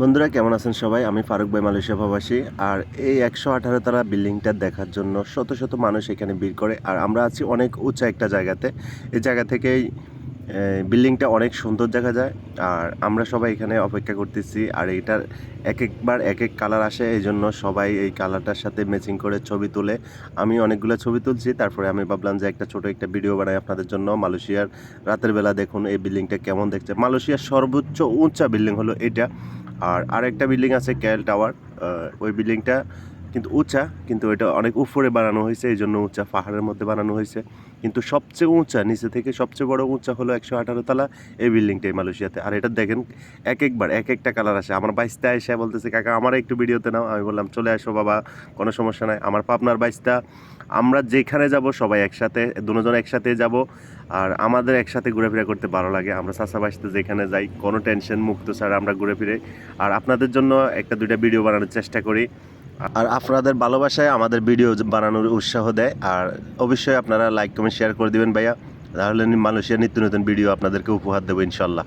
বন্ধুরা, কেমন আছেন সবাই? আমি ফারুক ভাই, মালয়েশিয়া প্রবাসী। আর এই একশো আঠারো তারা বিল্ডিংটা দেখার জন্য শত শত মানুষ এখানে ভিড় করে। আর আমরা আছি অনেক উঁচা একটা জায়গাতে। এই জায়গা থেকেই বিল্ডিংটা অনেক সুন্দর দেখা যায়। আর আমরা সবাই এখানে অপেক্ষা করতেছি। আর এটার এক একবার এক এক কালার আসে এই জন্য সবাই এই কালারটার সাথে ম্যাচিং করে ছবি তুলে। আমি অনেকগুলো ছবি তুলছি, তারপরে আমি ভাবলাম যে একটা ছোট একটা ভিডিও বানাই আপনাদের জন্য। মালয়েশিয়ার রাতের বেলা দেখুন এই বিল্ডিংটা কেমন দেখছে। মালয়েশিয়ার সর্বোচ্চ উঁচা বিল্ডিং হলো এটা। আর আরেকটা বিল্ডিং আছে ক্যাল টাওয়ার। ওই বিল্ডিংটা কিন্তু উঁচা, কিন্তু এটা অনেক উপরে বানানো হয়েছে এই জন্য উঁচা পাহাড়ের মধ্যে বানানো হয়েছে। কিন্তু সবচেয়ে উঁচা, নিচে থেকে সবচেয়ে বড় উঁচা হলো একশো আঠারো তলা এই বিল্ডিংটাই মালয়েশিয়াতে। আর এটা দেখেন, এক একবার, এক একটা কালার আসে। আমার বাইশটা এসে বলতেছে, কাকা, আমার একটু ভিডিওতে নাও। আমি বললাম, চলে আসো বাবা, কোনো সমস্যা নাই। আমার পাবনার বাইশটা আমরা যেখানে যাব সবাই একসাথে, দুজন একসাথে যাব। আর আমাদের একসাথে ঘুরেফেরা করতে ভালো লাগে। আমরা চাষা বাসতে যেখানে যাই, কোনো টেনশন মুক্ত ছাড়া আমরা ঘুরে ফিরে আর আপনাদের জন্য একটা দুইটা ভিডিও বানানোর চেষ্টা করি। আর আপনাদের ভালোবাসায় আমাদের ভিডিও বানানোর উৎসাহ দেয়। আর অবশ্যই আপনারা লাইক কমেন্ট শেয়ার করে দেবেন ভাইয়া। তাহলে মানুষের নিত্য নতুন ভিডিও আপনাদেরকে উপহার দেবো ইনশাল্লাহ।